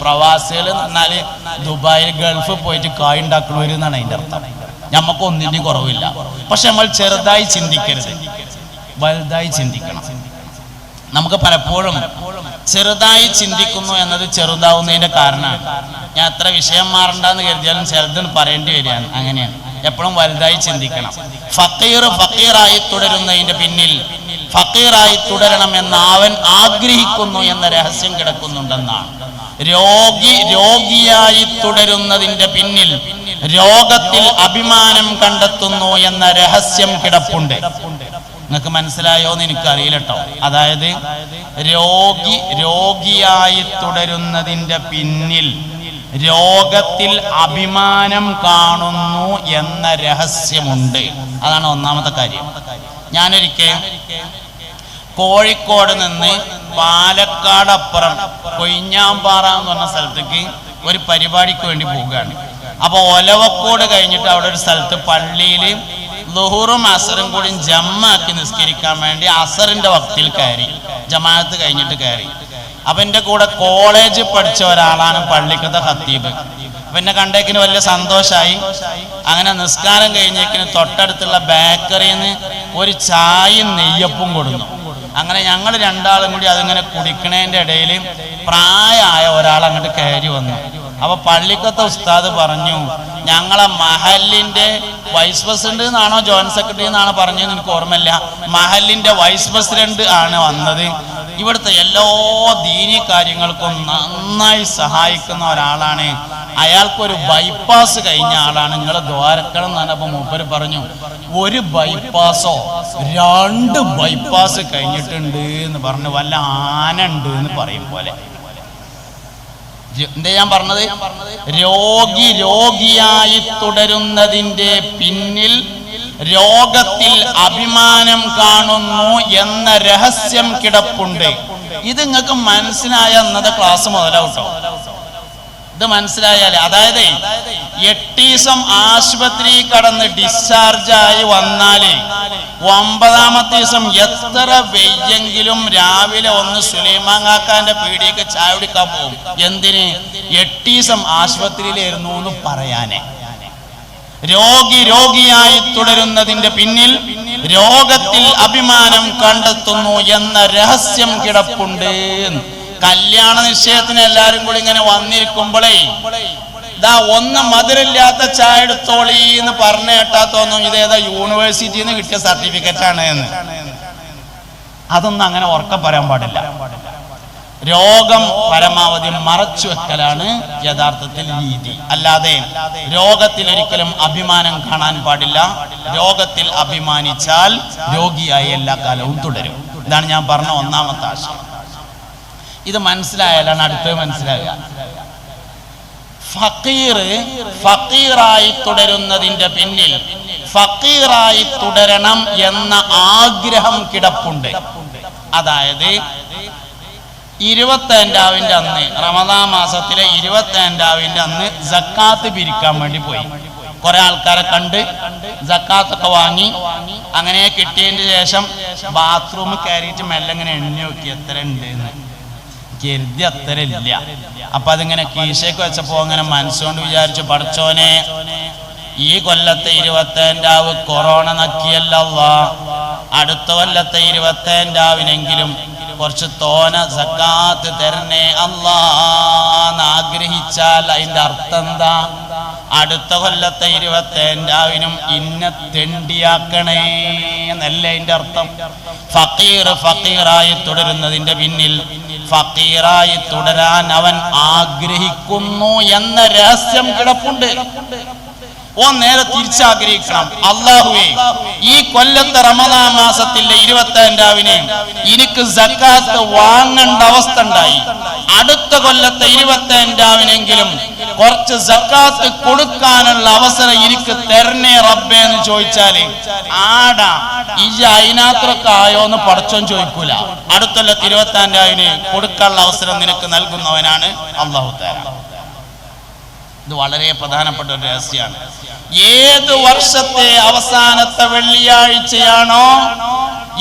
പ്രവാസികൾ എന്ന് പറഞ്ഞാൽ ദുബായിൽ ഗൾഫ് പോയിട്ട് കായ് ഉണ്ടാക്കണവര് എന്നാണ് അതിന്റെ അർത്ഥം. നമുക്ക് ഒന്നിന്റെയും കുറവില്ല. പക്ഷെ നമ്മൾ ചെറുതായി ചിന്തിക്കരുത്. വലുതായി ചിന്തിക്കണം. നമുക്ക് പലപ്പോഴും ചെറുതായി ചിന്തിക്കുന്നു എന്നത് ചെറുതാവുന്നതിന്റെ കാരണമാണ്. ഞാൻ എത്ര വിഷയം മാറണ്ടെന്ന് കരുതിയാലും ചെറുതെന്ന് പറയേണ്ടി വരികയാണ്. അങ്ങനെയാണ്. എപ്പോഴും വലുതായി ചിന്തിക്കണം. ഫക്കീർ ഫക്കീറായി തുടരുന്നതിന്റെ പിന്നിൽ ഫക്കീറായി തുടരണമെന്ന് അവൻ ആഗ്രഹിക്കുന്നു എന്ന രഹസ്യം കിടക്കുന്നുണ്ടെന്നാണ്. രോഗി രോഗിയായി തുടരുന്നതിന്റെ പിന്നിൽ രോഗത്തിൽ അഭിമാനം കണ്ടെത്തുന്നു എന്ന രഹസ്യം കിടപ്പുണ്ട്. നിങ്ങൾക്ക് മനസ്സിലായോ എന്ന് എനിക്കറിയില്ല കേട്ടോ അതായത് രോഗി രോഗിയായി തുടരുന്നതിന്റെ പിന്നിൽ രോഗത്തിൽ അഭിമാനം കാണുന്നു എന്ന രഹസ്യമുണ്ട്. അതാണ് ഒന്നാമത്തെ കാര്യം. ഞാനൊരിക്കൽ കോഴിക്കോട് നിന്ന് പാലക്കാട് അപ്പുറം കൊയിഞ്ഞാമ്പാറ എന്ന് പറഞ്ഞ സ്ഥലത്തേക്ക് ഒരു പരിപാടിക്ക് വേണ്ടി പോവുകയാണ്. അപ്പൊ ഒലവക്കോട് കഴിഞ്ഞിട്ട് അവിടെ ഒരു സ്ഥലത്ത് പള്ളിയിൽ ലുഹുറും അസറും കൂടി ജമ്മാക്കി നിസ്കരിക്കാൻ വേണ്ടി അസറിന്റെ വക്തിൽ കയറി ജമാഅത്ത് കഴിഞ്ഞിട്ട് കയറി. അപ്പൊ എന്റെ കൂടെ കോളേജ് പഠിച്ച ഒരാളാണ് പള്ളിക്കത്തെ ഹത്തീബ് അപ്പൊ എന്നെ കണ്ടേക്കിന് വലിയ സന്തോഷമായി അങ്ങനെ നിസ്കാരം കഴിഞ്ഞേക്കിന് തൊട്ടടുത്തുള്ള ബേക്കറിയിൽ നിന്ന് ഒരു ചായയും നെയ്യപ്പും കൊടുന്നു. അങ്ങനെ ഞങ്ങൾ രണ്ടാളും കൂടി അതിങ്ങനെ കുടിക്കണേന്റെ ഇടയിൽ പ്രായമായ ഒരാൾ അങ്ങോട്ട് കയറി വന്നു. അപ്പൊ പള്ളിക്കത്തെ ഉസ്താദ് പറഞ്ഞു ഞങ്ങളെ മഹലിന്റെ വൈസ് പ്രസിഡന്റ് എന്നാണോ ജോയിന്റ് സെക്രട്ടറി എന്നാണോ പറഞ്ഞു എനിക്ക് ഓർമ്മയില്ല. മഹലിന്റെ വൈസ് പ്രസിഡന്റ് ആണ് വന്നത്. ഇവിടുത്തെ എല്ലാ ദീനി കാര്യങ്ങൾക്കും നന്നായി സഹായിക്കുന്ന ഒരാളാണ് അയാൾക്കൊരു ബൈപ്പാസ് കഴിഞ്ഞ ആളാണ്. നിങ്ങൾ ദ്വാരക്കണം എന്ന് പറഞ്ഞപ്പോ മൂപ്പര് പറഞ്ഞു ഒരു ബൈപ്പാസോ രണ്ട് ബൈപ്പാസ് കഴിഞ്ഞിട്ടുണ്ട് എന്ന് പറഞ്ഞു വല്ല ആന ഉണ്ട് എന്ന് പറയും പോലെ. എന്താ ഞാൻ പറഞ്ഞത്? രോഗി രോഗിയായി തുടരുന്നതിന്റെ പിന്നിൽ രോഗത്തിൽ അഭിമാനം കാണുന്നു എന്ന രഹസ്യം കിടപ്പുണ്ട്. ഇത് നിങ്ങൾക്ക് മനസ്സിലായ അന്നത്തെ ക്ലാസ് മുതലാവട്ടോ? ഇത് മനസ്സിലായാലേ. അതായത് എട്ടീസം ആശുപത്രി കടന്ന് ഡിസ്ചാർജ് ആയി വന്നാൽ ഒമ്പതാമത്തെ ദിവസം എത്ര വെയ്യെങ്കിലും രാവിലെ ഒന്ന് സുലൈമാൻ കാക്കാന്റെ പീടിയൊക്കെ ചായ കുടിക്കാൻ പോകും എന്തിന്? എട്ടീസം ആശുപത്രിയിലായിരുന്നു എന്ന് പറയാനേ. രോഗി രോഗിയായി തുടരുന്നതിന്റെ പിന്നിൽ രോഗത്തിൽ അഭിമാനം കണ്ടെത്തുന്നു എന്ന രഹസ്യം കിടപ്പുണ്ട് കല്യാണ നിശ്ചയത്തിന് എല്ലാരും കൂടി ഇങ്ങനെ വന്നിരിക്കുമ്പോഴേ ഇതാ ഒന്ന് മധുരമില്ലാത്ത ചായ എടുത്തോളി എന്ന് പറഞ്ഞു കേട്ടാ തോന്നും ഇതേതാ യൂണിവേഴ്സിറ്റിയിൽ നിന്ന് കിട്ടിയ സർട്ടിഫിക്കറ്റ് ആണ് എന്ന്. അതൊന്നും അങ്ങനെ ഉറക്കം പറയാൻ പാടില്ല. രോഗം പരമാവധി മറച്ചു വെക്കലാണ് യഥാർത്ഥത്തിൽ രീതി അല്ലാതെ രോഗത്തിൽ ഒരിക്കലും അഭിമാനം കാണാൻ പാടില്ല. രോഗത്തിൽ അഭിമാനിച്ചാൽ രോഗിയായി എല്ലാ കാലവും തുടരും. ഇതാണ് ഞാൻ പറഞ്ഞ ഒന്നാമത്തെ ആശയം. ഇത് മനസ്സിലായാലാണ് അടുത്തത് മനസ്സിലാവുക. ഫക്കീർ ഫക്കീറായി തുടരുന്നതിന്റെ പിന്നിൽ ഫക്കീറായി തുടരണം എന്ന ആഗ്രഹം കിടപ്പുണ്ട്. അതായത് ഇരുപത്തേണ്ടാവിന്റെ അന്ന് റമദാ മാസത്തിലെ ഇരുപത്തേണ്ടാവിന്റെ അന്ന് ജക്കാത്ത് പിരിക്കാൻ വേണ്ടി പോയി. കുറെ ആൾക്കാരെ കണ്ട് ജക്കാത്തൊക്കെ വാങ്ങി അങ്ങനെ കിട്ടിയതിന് ശേഷം ബാത്റൂമിൽ കയറിയിട്ട് മെല്ലെ ഇങ്ങനെ എണ്ണി നോക്കി എത്ര ഉണ്ട് എന്ന്. കരുതി അത്ര ഇല്ല അപ്പൊ അതിങ്ങനെ കീശയ്ക്ക് വെച്ചപ്പോ അങ്ങനെ മനസ്സുകൊണ്ട് വിചാരിച്ചു പഠിച്ചോനെ ഈ കൊല്ലത്തെ ഇരുപത്തേണ്ടാവ് കൊറോണ നക്കിയല്ല അടുത്ത കൊല്ലത്തെ ഇരുപത്തേണ്ടാവിനെങ്കിലും കുറച്ച് തോന സക്കാത്ത് തരണേ അല്ലാന്ന് ആഗ്രഹിച്ചാൽ അതിന്റെ അർത്ഥം എന്താ? അടുത്ത കൊല്ലത്തെ ഇരുപത്തേണ്ടാവിനും ഇന്ന തെണ്ടിയാക്കണേ എന്നല്ല അതിന്റെ അർത്ഥം? ഫക്കീർ ഫക്കീറായി തുടരുന്നതിന്റെ പിന്നിൽ ഫക്കീറായി തുടരാൻ അവൻ ആഗ്രഹിക്കുന്നു എന്ന രഹസ്യം കിടപ്പുണ്ട്. ഓ നേരെ തിരിച്ചാഗ്രഹിക്കണം. അള്ളാഹുവേ ഈ കൊല്ലത്തെ റമദാ മാസത്തിലെ ഇരുപത്തേണ്ടാവിന് എനിക്ക് സക്കാത്ത് വാങ്ങേണ്ട അവസ്ഥ ഉണ്ടായി. അടുത്ത കൊല്ലത്തെ ഇരുപത്തേണ്ടാവിനെങ്കിലും കുറച്ച് സക്കാത്ത് കൊടുക്കാനുള്ള അവസരം എനിക്ക് തരണേ റബ്ബേ എന്ന് ചോദിച്ചാൽ ആടാ ഈ അതിനകത്തൊക്കെ ആയോ എന്ന് പഠിച്ചോ ചോദിക്കൂല. അടുത്തുള്ള ഇരുപത്തേണ്ടാവിന് കൊടുക്കാനുള്ള അവസരം നിനക്ക് നൽകുന്നവനാണ് അള്ളാഹു തരാം ഇത് വളരെ പ്രധാനപ്പെട്ട ഒരു രഹസ്യമാണ്. ഏത് വർഷത്തെ അവസാനത്തെ വെള്ളിയാഴ്ചയാണോ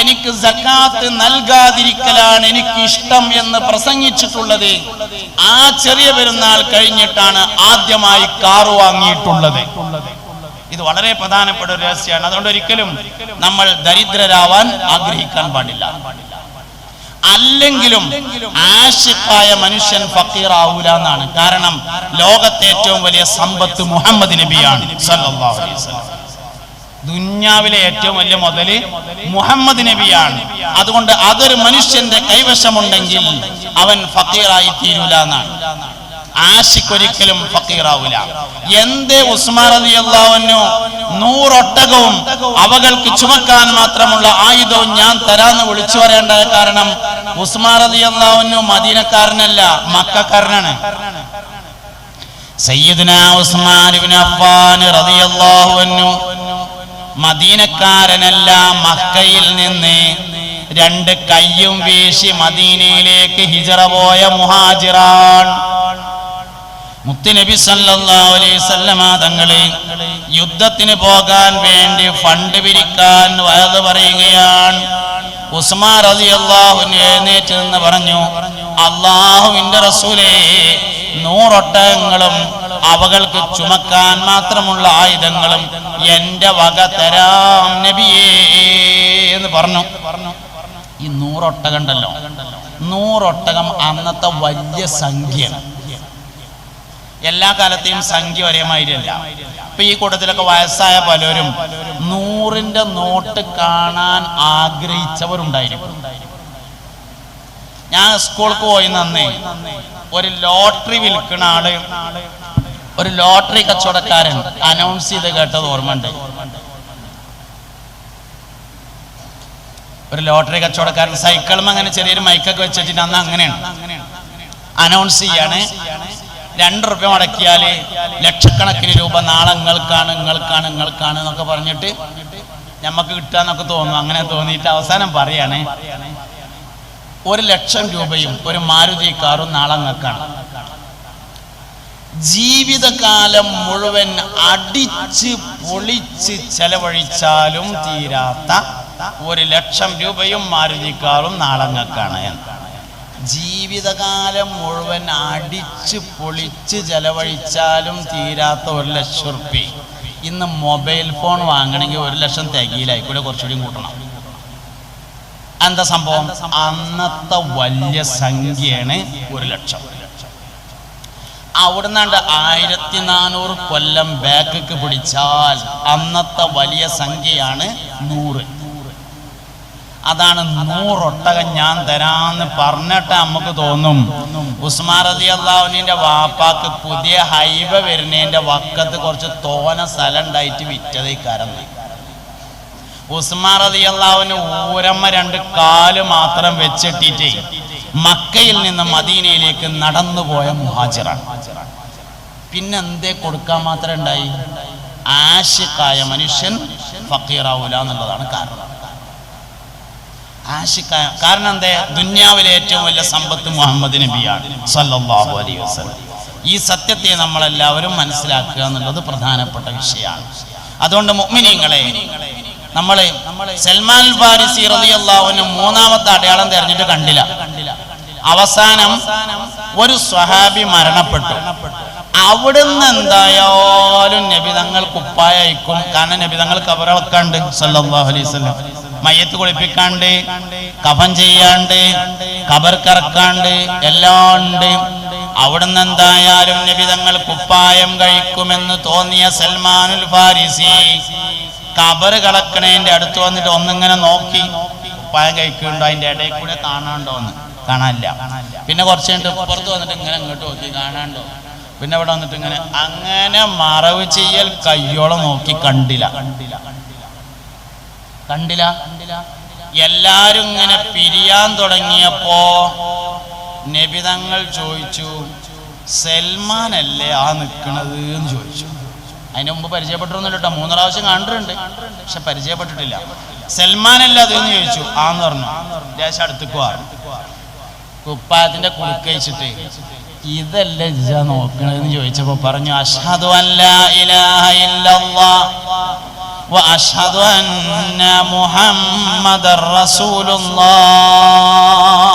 എനിക്ക് സക്കാത്ത് നൽകാതിരിക്കലാണ് എനിക്ക് ഇഷ്ടം എന്ന് പ്രസംഗിച്ചിട്ടുള്ളത്. ആ ചെറിയ പെരുന്നാൾ കഴിഞ്ഞിട്ടാണ് ആദ്യമായി കാറ് വാങ്ങിയിട്ടുള്ളത്. ഇത് വളരെ പ്രധാനപ്പെട്ട ഒരു രഹസ്യമാണ്. അതുകൊണ്ട് ഒരിക്കലും നമ്മൾ ദരിദ്രരാവാൻ ആഗ്രഹിക്കാൻ പാടില്ല. അല്ലെങ്കിലും ആശിപ്പായ മനുഷ്യൻ ഫക്കീറാവൂല എന്നാണ് കാരണം ലോകത്തെ ഏറ്റവും വലിയ സമ്പത്ത് മുഹമ്മദ് നബിയാണ് ദുന്യാവിലെ ഏറ്റവും വലിയ മുതൽ മുഹമ്മദ് നബിയാണ്. അതുകൊണ്ട് അതൊരു മനുഷ്യന്റെ കൈവശമുണ്ടെങ്കിൽ അവൻ ഫക്കീറായി തീരൂല എന്നാണ് ആഷിഖ് ഒരിക്കലും ഫക്കീറാവൂല. എന്തേ ഉസ്മാൻ റളിയല്ലാഹു നൂറൊട്ടകവും അവകൾക്ക് ചുമക്കാൻ മാത്രമുള്ള ആയുധവും ഞാൻ തരാന്ന് വിളിച്ചു പറയേണ്ട കാരണം ഉസ്മാൻ റളിയല്ലാഹു മദീനക്കാരനല്ല മക്കാരനാണ് സയ്യിദ്ന ഉസ്മാൻ ഇബ്നു അഫ്ഫാൻ റളിയല്ലാഹു മദീനക്കാരനല്ല മക്കയിൽ നിന്ന് രണ്ട് കയ്യും വീശി മദീനയിലേക്ക് ഹിജറ പോയ മുഹാജിറാൻ. മുത്തുനബി വസല്ലമ തങ്ങളെ യുദ്ധത്തിന് പോകാൻ വേണ്ടി ഫണ്ട് പിരിക്കാൻ വയത് പറയുകയാണ്. ഉസ്മാൻ അലി അള്ളാഹു എഴുന്നേറ്റ് നിന്ന് പറഞ്ഞു അള്ളാഹുവിന്റെ റസൂലേ നൂറൊട്ടകങ്ങളും അവകൾക്ക് ചുമക്കാൻ മാത്രമുള്ള ആയുധങ്ങളും എന്റെ വക തരാം നബിയേ എന്ന് പറഞ്ഞു. ഈ നൂറൊട്ടകം ഉണ്ടല്ലോ. നൂറൊട്ടകം അന്നത്തെ വലിയ സംഖ്യയാണ് എല്ലാ കാലത്തെയും സംഖ്യ ഒരേ മാതിരിയല്ല. ഇപ്പൊ ഈ കൂട്ടത്തിലൊക്കെ വയസ്സായ പലരും നൂറിന്റെ നോട്ട് കാണാൻ ആഗ്രഹിച്ചവരുണ്ടായിരിക്കും. ഞാൻ സ്കൂൾക്ക് പോയി നന്നേ ഒരു ലോട്ടറി വിൽക്കുന്ന ആൾ ഒരു ലോട്ടറി കച്ചവടക്കാരൻ അനൗൺസ് ചെയ്ത് കേട്ടത് ഓർമ്മയുണ്ട്. ഒരു ലോട്ടറി കച്ചവടക്കാരൻ സൈക്കിളും അങ്ങനെ ചെറിയൊരു മൈക്കൊക്കെ വെച്ചിട്ട് അന്ന് അങ്ങനെയാണ്. അനൗൺസ് ചെയ്യാണ്. രണ്ട് റുപ്യ മുടക്കിയാൽ ലക്ഷക്കണക്കിന് രൂപ നാളെ നിങ്ങൾക്കാണ് നിങ്ങൾക്കാണ് നിങ്ങൾക്കാണ് എന്നൊക്കെ പറഞ്ഞിട്ട് നമുക്ക് കിട്ടാന്നൊക്കെ തോന്നും അങ്ങനെ തോന്നിയിട്ട് അവസാനം പറയാണ് ഒരു ലക്ഷം രൂപയും ഒരു മാരുതി കാറും നാളെ നിങ്ങൾക്കാണ് ജീവിതകാലം മുഴുവൻ അടിച്ച് പൊളിച്ച് ചെലവഴിച്ചാലും തീരാത്ത ഒരു ലക്ഷം രൂപയും മാരുതി കാറും നാളെ നിങ്ങൾക്കാണ് എന്ന്. ജീവിതകാലം മുഴുവൻ അടിച്ച് പൊളിച്ച് ചെലവഴിച്ചാലും തീരാത്ത ഒരു ലക്ഷം റുപ്യ ഇന്ന് മൊബൈൽ ഫോൺ വാങ്ങണമെങ്കിൽ ഒരു ലക്ഷം തികയിലായിക്കൂടെ കുറച്ചുകൂടി കൂട്ടണം. എന്താ സംഭവം? അന്നത്തെ വലിയ സംഖ്യയാണ് ഒരു ലക്ഷം. അവിടുന്നാണ്ട് ആയിരത്തി നാനൂറ് കൊല്ലം ബാക്കിക്ക് പിടിച്ചാൽ അന്നത്തെ വലിയ സംഖ്യയാണ് നൂറ്. അതാണ് നൂറൊട്ടകം ഞാൻ തരാന്ന് പറഞ്ഞിട്ട് നമുക്ക് തോന്നും. ഉസ്മാൻ റതി അള്ളാഹുവിന്റെ വാപ്പാക്ക് പുതിയ ഹൈബ വരുന്നതിന്റെ വക്കത്ത് കുറച്ച് തോന സ്ഥലം ഉണ്ടായിട്ട് വിറ്റത് കരന്ന് ഉസ്മാൻ റതി അള്ളാഹുവിന് ഊരമ്മ രണ്ട് കാൽ മാത്രം വെച്ചിട്ടിട്ട് മക്കയിൽ നിന്ന് മദീനയിലേക്ക് നടന്നു പോയ മുഹാജിറാണ്. പിന്നെ എന്തേ കൊടുക്കാൻ മാത്രം ഉണ്ടായി? ആശിക്കായ മനുഷ്യൻ ഫക്കീറാവൂല എന്നുള്ളതാണ് കാരണം. ആശിക്കായ കാരണം എന്താ? ദുന്യാവിലെ ഏറ്റവും വലിയ സമ്പത്ത് മുഹമ്മദ് നബിയാണ്. സല്ലല്ലാഹു അലൈഹി വസല്ലം. ഈ സത്യത്തെ നമ്മളെല്ലാവരും മനസ്സിലാക്കുക എന്നുള്ളത് പ്രധാനപ്പെട്ട വിഷയമാണ്. അതുകൊണ്ട് മുഅ്മിനീങ്ങളെ നമ്മളെ സൽമാൻ ഫാരിസി റളിയല്ലാഹുവിന് മൂന്നാമത്തെ അടയാളം തെരഞ്ഞിട്ട് കണ്ടില്ല. അവസാനം ഒരു സ്വഹാബി മരണപ്പെട്ടു. അവിടുന്ന് എന്തായാലും നബിതങ്ങൾ കുപ്പായ അയക്കും കാരണം നബിതങ്ങൾ കബറളക്കാണ്ട് സല്ലല്ലാഹു അലൈഹി വസല്ലം. മയ്യത്ത് കുളിപ്പിക്കാണ്ട് കഫൻ ചെയ്യാണ്ട് കബർ കറക്കാണ്ട് എല്ലാം ഉണ്ട് അവിടുന്ന് എന്തായാലും നബിതങ്ങൾ കുപ്പായം കഴിക്കുമെന്ന് തോന്നിയ സൽമാനുൽ ഫാരിസി കബർ കളക്കണേന്റെ അടുത്ത് വന്നിട്ട് ഒന്നിങ്ങനെ നോക്കി. കുപ്പായം കഴിക്കുന്നുണ്ടോ? അതിന്റെ ഇടയിൽ കൂടെ കാണാണ്ടോന്ന്. കാണാനില്ല. പിന്നെ കുറച്ച് കഴിഞ്ഞിട്ട് പുറത്ത് വന്നിട്ട് ഇങ്ങനെ ഇങ്ങോട്ട് നോക്കി കാണാണ്ടോ? പിന്നെ അവിടെ വന്നിട്ട് ഇങ്ങനെ അങ്ങനെ മറവ് ചെയ്യൽ കയ്യോളം നോക്കി കണ്ടില്ല. കണ്ടില്ല? എല്ലാരും ഇങ്ങനെ പിരിയാൻ തുടങ്ങിയപ്പോ നബിതങ്ങൾ ചോദിച്ചു സൽമാൻ അല്ലേ ആ നിൽക്കണത് എന്ന് ചോദിച്ചു. അതിന് മുമ്പ് പരിചയപ്പെട്ടിരുന്നില്ല കേട്ടോ മൂന്ന് പ്രാവശ്യം കണ്ടിട്ടുണ്ട്. പക്ഷെ പരിചയപ്പെട്ടിട്ടില്ല. സൽമാൻ അല്ല അതെന്ന് ചോദിച്ചു. ആന്ന് പറഞ്ഞു. ദേശം അടുത്തേക്ക് കുപ്പായത്തിന്റെ കുറുക്കഴിച്ചിട്ട് ഇതല്ല ഇജ നോക്കണതെന്ന് ചോദിച്ചപ്പോ പറഞ്ഞു അഷ്ഹദു അല്ലാ ഇലാഹ ഇല്ലല്ലാഹ് وأشهد أن محمد رسول الله